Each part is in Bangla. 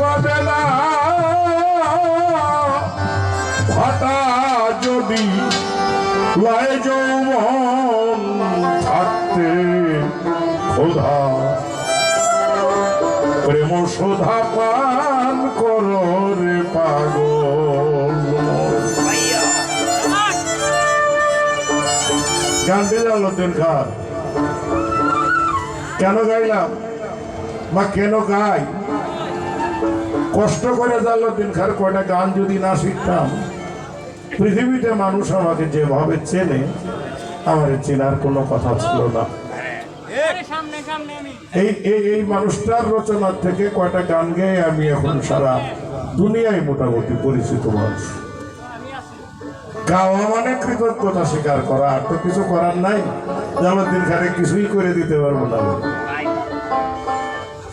পাবে না। ভাটা যদি লয় যৌবন ক্ষুধা প্রেম সুধা পান করো রে পাগল। গান দিলাম লদ্দিন খান কেন গাইলাম? বা কেন গাই? কষ্ট করে জাল্লুদ্দিন খার কয়টা গান যদি না শিখতাম পৃথিবীতে মানুষ আমাকে যেভাবে চেনে আমার চেনার কোনো কথা ছিল না। এই এই মানুষটার রচনার থেকে কয়টা গান গেয়ে আমি এখন সারা দুনিয়ায় মোটামুটি পরিচিত মানুষ। গাওয়া মানে কৃতজ্ঞতা স্বীকার করা আর তো কিছু করার নাই। জামাদ্দিন খানে কিছুই করে দিতে পারব না।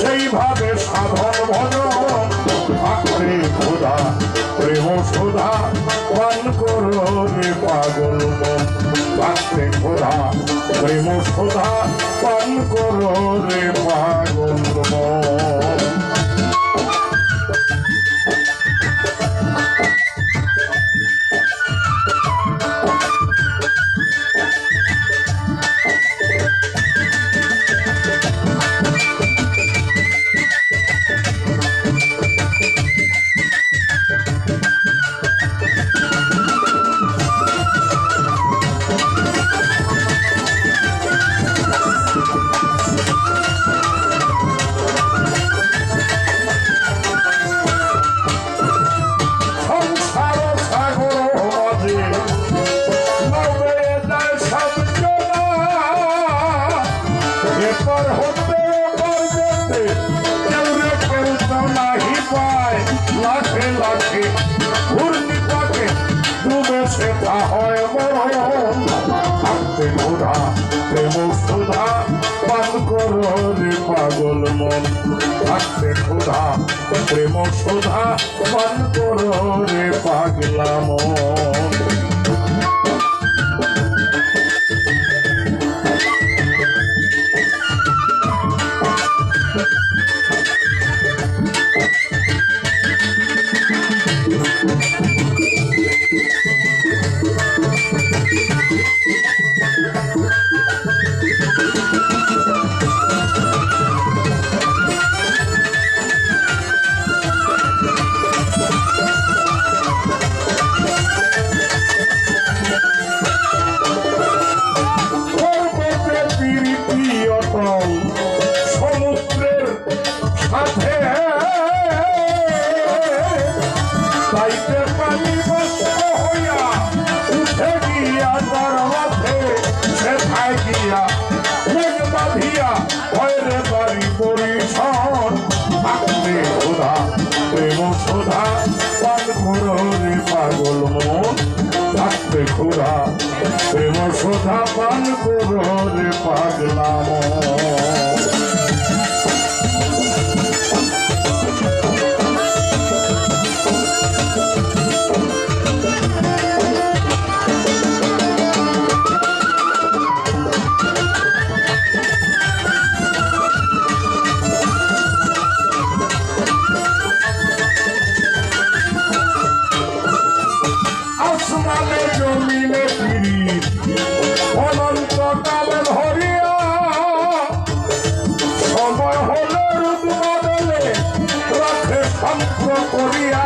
সেইভাবে সাধন ভজন থাকতে ক্ষুধা প্রেম সুধা, পান করো রে পাগল থাকতে ক্ষুধা প্রেম সুধা, পান করো রে পাগল মন। হয় মরণ থাকতে প্রেম সুধা পান করো রে পাগল মন থাকতে ক্ষুধা প্রেম সুধা পান করো রে পাগলা মন সুধা পান করো রে পাগল মন থাকতে ক্ষুধা প্রেম সুধা পান করো রে পাগলা মন। শান্ত করিয়া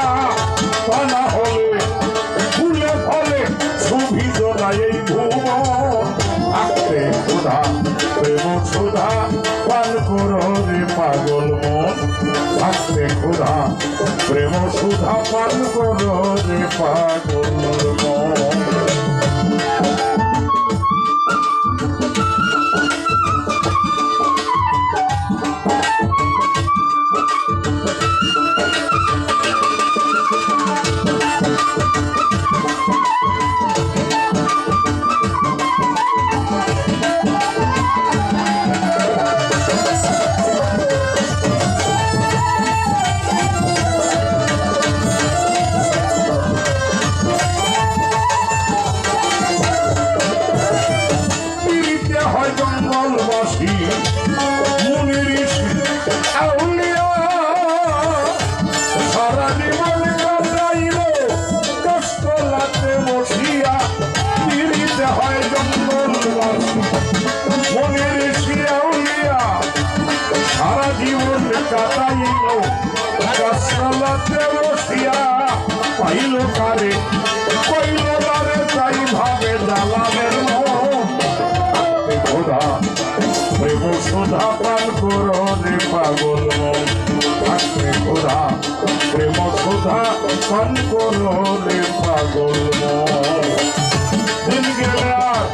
তা হলে, ফুলে ফলে সুভিত নাই এই ভুবন। আঁকতে সুধা, প্রেম সুধা, পান করো রে পাগল মন। থাকতে ক্ষুধা প্রেম সুধা, পান করো রে পাগল মন। জঙ্গলবাসী মুনি প্রেম সুধা পান করো রে পাগল। থাকতে খোদা, প্রেম সুধা পান করো রে পাগল। দিন গেলে আর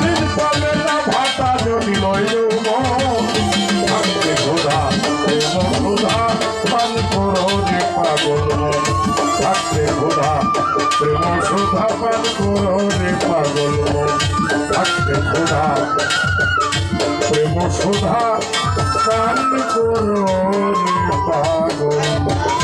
দিন পাবে না, ভাতা যদি লয় থাকতে খোদা, প্রেম সুধা পান করো পাগল। থাকতে খোদা, প্রেম সুধা পান করো পাগল। থাকতে খোদা প্রেম সুধা কান করো পাগল।